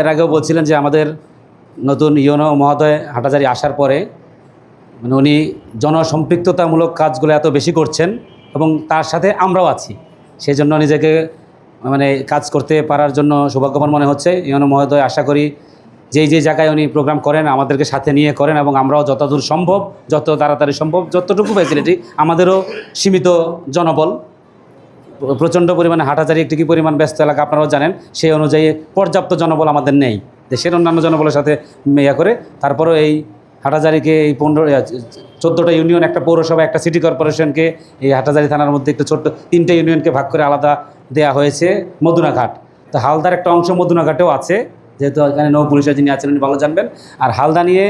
এর আগেও বলছিলেন যে আমাদের নতুন ইউনো মহোদয় হাটাজারি আসার পরে মানে উনি জনসম্পৃক্ততামূলক কাজগুলো এত বেশি করছেন এবং তার সাথে আমরাও আছি। সেই জন্য নিজেকে মানে কাজ করতে পারার জন্য সৌভাগ্যবান মনে হচ্ছে। ইউনো মহোদয় আশা করি যেই যে জায়গায় উনি প্রোগ্রাম করেন, আমাদেরকে সাথে নিয়ে করেন এবং আমরাও যতদূর সম্ভব, যত তাড়াতাড়ি সম্ভব, যতটুকু ফ্যাসিলিটি আমাদেরও সীমিত জনবল প্রচণ্ড পরিমাণে হাটাজারি একটি কি পরিমাণ ব্যস্ত এলাকা আপনারাও জানেন, সেই অনুযায়ী পর্যাপ্ত জনবল আমাদের নেই। দেশের অন্যান্য জনবলের সাথে ইয়া করে তারপরও এই হাটাজারিকে এই পনেরো চোদ্দোটা ইউনিয়ন, একটা পৌরসভা, একটা সিটি কর্পোরেশনকে এই হাটাজারি থানার মধ্যে একটু ছোট্ট তিনটে ইউনিয়নকে ভাগ করে আলাদা দেয়া হয়েছে মদুনাঘাট। তো হালদার একটা অংশ মদুনাঘাটেও আছে, যেহেতু এখানে নৌ পুলিশের যিনি আছেন উনি ভালো জানবেন। আর হালদা নিয়ে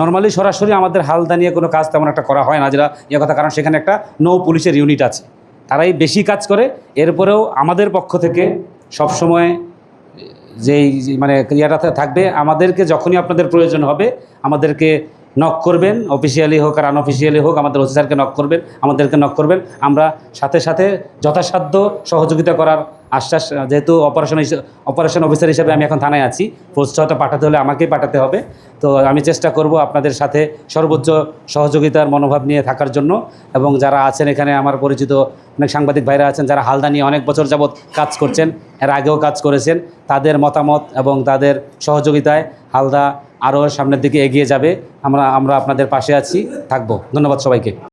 নর্মালি সরাসরি আমাদের হালদা নিয়ে কোনো কাজ তেমন একটা করা হয় না, যেটা ইয়ে কথা, কারণ সেখানে একটা নৌ পুলিশের ইউনিট আছে। তারাই বেশি কাজ করে। এরপরেও আমাদের পক্ষ থেকে সবসময় যেই মানে ক্রিয়াটা থাকবে, আমাদেরকে যখনই আপনাদের প্রয়োজন হবে, আমাদেরকে নক করবেন অফিসিয়ালি হোক আর আনঅফিসিয়ালি হোক, আমাদের ওসি স্যারকে নক করবেন, আমাদেরকে নক করবেন। আমরা সাথে সাথে যথাসাধ্য সহযোগিতা করার আশ্বাস, যেহেতু অপারেশন অপারেশন অফিসার হিসেবে আমি এখন থানায় আছি পোস্ট পাঠাতে হলে আমাকেই পাঠাতে হবে। তো আমি চেষ্টা করব আপনাদের সাথে সর্বোচ্চ সহযোগিতার মনোভাব নিয়ে থাকার জন্য এবং যারা আছেন এখানে, আমার পরিচিত অনেক সাংবাদিক ভাইরা আছেন, যারা হালদা নিয়ে অনেক বছর যাবৎ কাজ করছেন, এর আগেও কাজ করেছেন, তাদের মতামত এবং তাদের সহযোগিতায় হালদা আরও সামনের দিকে এগিয়ে যাবে। আমরা আমরা আপনাদের পাশে আছি থাকব। ধন্যবাদ সবাইকে।